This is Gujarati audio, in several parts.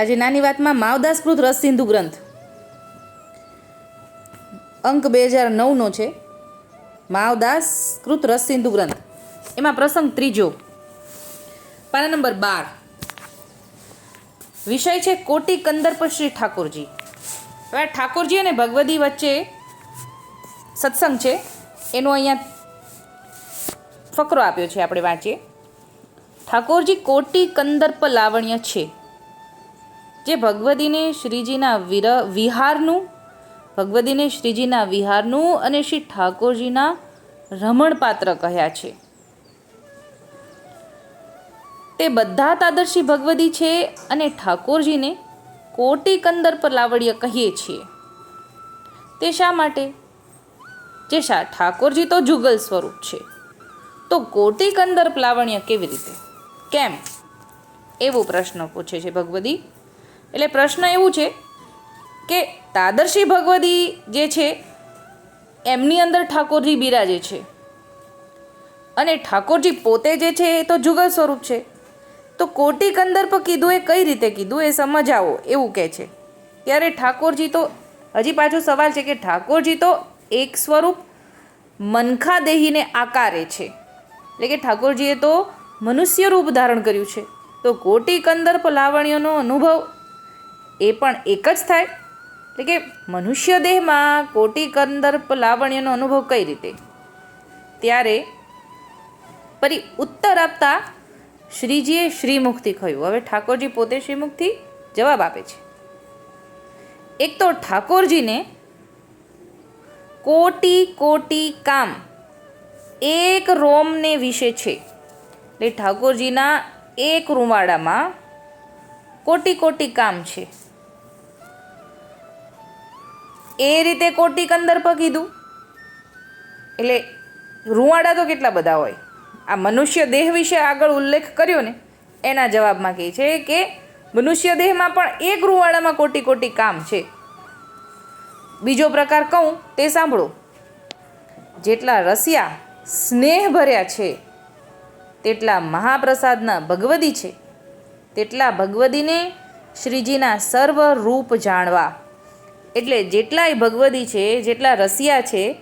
આજે નાની વાતમાં માવદાસકૃત રસ સિંધુ ગ્રંથ. અંક બે હજાર નવનો છે. માવદાસકૃત રસ સિંધુ ગ્રંથ. એમાં પ્રસંગ ત્રીજો. પાના નંબર બાર. વિષય છે કોટી કંદર્પ શ્રી ઠાકોરજી. હવે ઠાકોરજી અને ભગવદી વચ્ચે સત્સંગ છે. એનો અહીંયા ફકરો આપ્યો છે, આપણે વાંચીએ. ઠાકોરજી કોટી કંદર્પ લાવણ્ય છે. જે ભગવદીને શ્રીજીના વિર, વિહારનું, ભગવદીને શ્રીજીના વિહારનું અને શ્રી ઠાકોરજીના રમણપાત્ર કહ્યા છે. તે બધા તાદર્શી ભગવદી છે અને ઠાકોરજીને કોટી કંદર પર લાવડ્ય કહીએ છીએ. તે શા માટે? જે શા, ઠાકોરજી તો જુગલ સ્વરૂપ છે. તો કોટી કંદર પ્લાવણ્ય કેવી રીતે? કેમ? એવો પ્રશ્ન પૂછે છે ભગવદી. એટલે પ્રશ્ન એવું છે કે તાદર્શી ભગવદી જે છે, એમની અંદર ઠાકોરજી બિરાજે છે. અને ઠાકોરજી પોતે જે છે, એ તો જુગલ સ્વરૂપ છે. તો કોટી કંદર્પ કીધું એ કઈ રીતે કીધું? એ સમજાવો, એવું કહે છે. ત્યારે ઠાકોરજી તો, હજી પાછો સવાલ છે કે ઠાકોરજી તો એક સ્વરૂપ મનખા દેહીને આકારે છે. એટલે કે ઠાકોરજીએ તો મનુષ્ય રૂપ ધારણ કર્યું છે. તો કોટી કંદર્પ લાવણ્યનો અનુભવ એ પણ એક જ થાય. એટલે કે મનુષ્ય દેહમાં કોટી કંદર્પ લાવણ્યનો અનુભવ કઈ રીતે? ત્યારે પરી ઉત્તર આપતા શ્રીજીએ શ્રીમુખથી કહ્યું. હવે ઠાકોરજી પોતે શ્રીમુખથી જવાબ આપે છે. એક તો ઠાકોરજીને કોટી કોટી કામ એક રોમને વિશે છે. એટલે ઠાકોરજીના એક રૂંવાડામાં કોટી કોટી કામ છે. એ રીતે કોટી કંદર્પ કીધું એટલે રૂંવાડા તો કેટલા બધા હોય. આ મનુષ્ય દેહ વિશે આગળ ઉલ્લેખ કર્યો ને, એના જવાબમાં કહે છે કે મનુષ્ય દેહમાં પણ એક રૂંવાડામાં કોટી કોટી કામ છે. બીજો પ્રકાર કહું, તે સાંભળો. જેટલા રસિયા સ્નેહ ભર્યા છે, તેટલા મહાપ્રસાદના ભગવદી છે, તેટલા ભગવદીને શ્રીજીના સર્વ રૂપ જાણવા. એટલે જેટલાય ભગવદી છે, જેટલા રસિયા છે,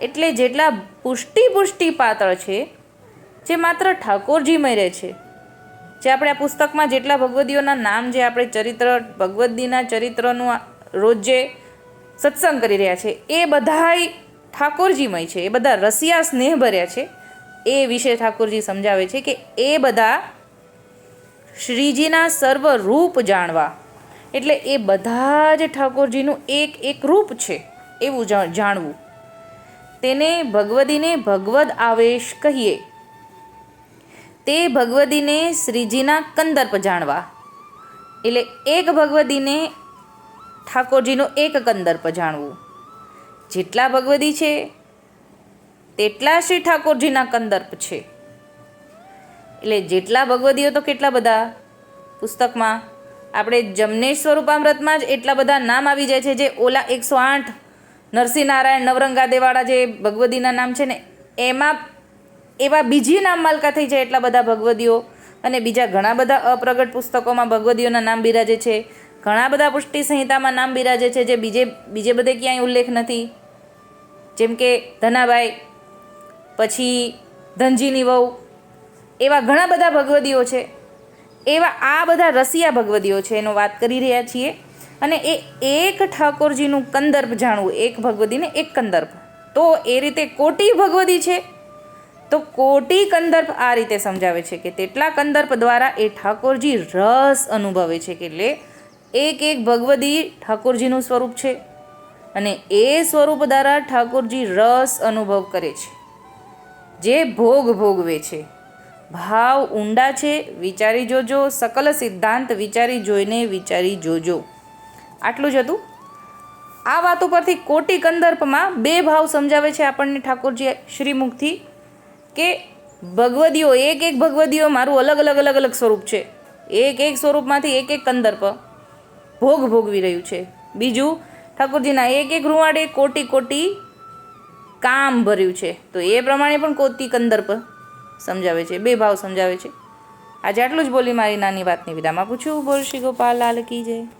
એટલે જેટલા પુષ્ટિ પુષ્ટિ પાત્ર છે, જે માત્ર ઠાકોરજીમય રહે છે. જે આપણે આ પુસ્તકમાં જેટલા ભગવદીઓના નામ જે આપણે ચરિત્ર, ભગવદીના ચરિત્રનું રોજ જે સત્સંગ કરી રહ્યા છે, એ બધાય ઠાકોરજીમય છે, એ બધા રસિયા સ્નેહ ભર્યા છે. એ વિશે ઠાકોરજી સમજાવે છે કે એ બધા શ્રીજીના સર્વ રૂપ જાણવા. એટલે એ બધા જ ઠાકોરજીનું એક એક રૂપ છે એવું જાણવું. તેને ભગવદીને ભગવદ આવેશ કહીએ. તે ભગવદીને શ્રીજીના કંદર્પ જાણવા. એટલે એક ભગવદીને ઠાકોરજીનો એક કંદર્પ જાણવું. જેટલા ભગવદી છે, તેટલા શ્રી ઠાકોરજીના કંદર્પ છે. એટલે જેટલા ભગવદીઓ તો કેટલા બધા પુસ્તકમાં આપણે જમનેશ સ્વરૂપામૃતમાં જ એટલા બધા નામ આવી જાય છે જે ઓલા એકસો આઠ નરસિંહ નારાયણ નવરંગાદેવાળા જે ભગવદીના નામ છે ને, એમાં એવા બીજી નામ માલકા થઈ જાય એટલા બધા ભગવદીઓ. અને બીજા ઘણા બધા અપ્રગટ પુસ્તકોમાં ભગવદીઓના નામ બિરાજે છે. ઘણા બધા પુષ્ટિ સંહિતામાં નામ બિરાજે છે જે બીજે બીજે બધે ક્યાંય ઉલ્લેખ નથી. જેમ કે ધનાભાઈ પછી ધનજીની વહુ, એવા ઘણા બધા ભગવદીઓ છે. એવા આ બધા રસિયા ભગવદીઓ છે, એનો વાત કરી રહ્યા છીએ. અને એ એક ઠાકોરજીનું કંદર્પ જાણવું, એક ભગવદીને એક કંદર્પ તો એ રીતે કોટી ભગવદી છે. તો કોટી કંદર્પ આ રીતે સમજાવે છે કે તેટલા કંદર્પ દ્વારા એ ઠાકોરજી રસ અનુભવે છે કે એટલે એક એક ભગવદી ઠાકોરજીનું સ્વરૂપ છે. અને એ સ્વરૂપ દ્વારા ઠાકોરજી રસ અનુભવ કરે છે. જે ભોગ ભોગવે છે. ભાવ ઊંડા છે, વિચારી જોજો, સકલ સિદ્ધાંત વિચારી જોઈને વિચારી જોજો. આટલું જ હતું. આ વાત ઉપરથી કોટી કંદર્પમાં બે ભાવ સમજાવે છે આપણને ઠાકોરજી શ્રીમુખથી, કે ભગવદીઓ, એક એક ભગવદીઓ મારું અલગ અલગ અલગ અલગ સ્વરૂપ છે. એક એક સ્વરૂપમાંથી એક એક કંદર્પ ભોગ ભોગવી રહ્યું છે. બીજું, ઠાકોરજીના એક એક રૂવાડે કોટી કોટી કામ ભર્યું છે. તો એ પ્રમાણે પણ કોટી કંદર્પ સમજાવે છે, બે ભાવ સમજાવે છે. આજે આટલું જ બોલી મારી નાની વાતની વિદામાં પૂછું બોલ શ્રી ગોપાલ, લાલ કી જય.